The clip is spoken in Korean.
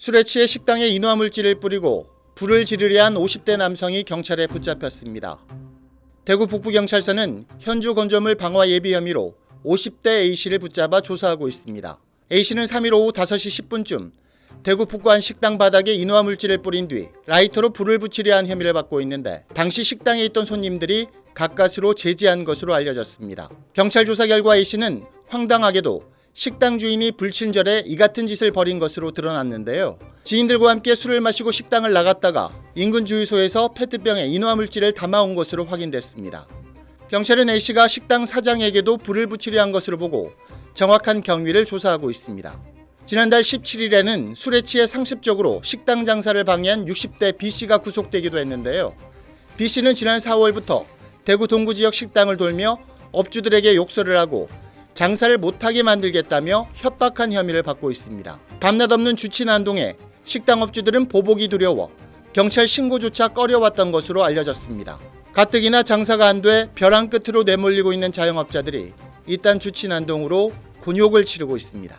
술에 취해 식당에 인화물질을 뿌리고 불을 지르려 한 50대 남성이 경찰에 붙잡혔습니다. 대구 북부경찰서는 현주 건조물 방화 예비 혐의로 50대 A씨를 붙잡아 조사하고 있습니다. A씨는 3일 오후 5시 10분쯤 대구 북구 한 식당 바닥에 인화물질을 뿌린 뒤 라이터로 불을 붙이려 한 혐의를 받고 있는데 당시 식당에 있던 손님들이 가까스로 제지한 것으로 알려졌습니다. 경찰 조사 결과 A씨는 황당하게도 식당 주인이 불친절해 이 같은 짓을 벌인 것으로 드러났는데요. 지인들과 함께 술을 마시고 식당을 나갔다가 인근 주유소에서 페트병에 인화물질을 담아온 것으로 확인됐습니다. 경찰은 A씨가 식당 사장에게도 불을 붙이려 한 것으로 보고 정확한 경위를 조사하고 있습니다. 지난달 17일에는 술에 취해 상습적으로 식당 장사를 방해한 60대 B씨가 구속되기도 했는데요. B씨는 지난 4월부터 대구 동구 지역 식당을 돌며 업주들에게 욕설을 하고 장사를 못하게 만들겠다며 협박한 혐의를 받고 있습니다. 밤낮 없는 주치 난동에 식당 업주들은 보복이 두려워 경찰 신고조차 꺼려왔던 것으로 알려졌습니다. 가뜩이나 장사가 안 돼 벼랑 끝으로 내몰리고 있는 자영업자들이 일단 주치 난동으로 곤욕을 치르고 있습니다.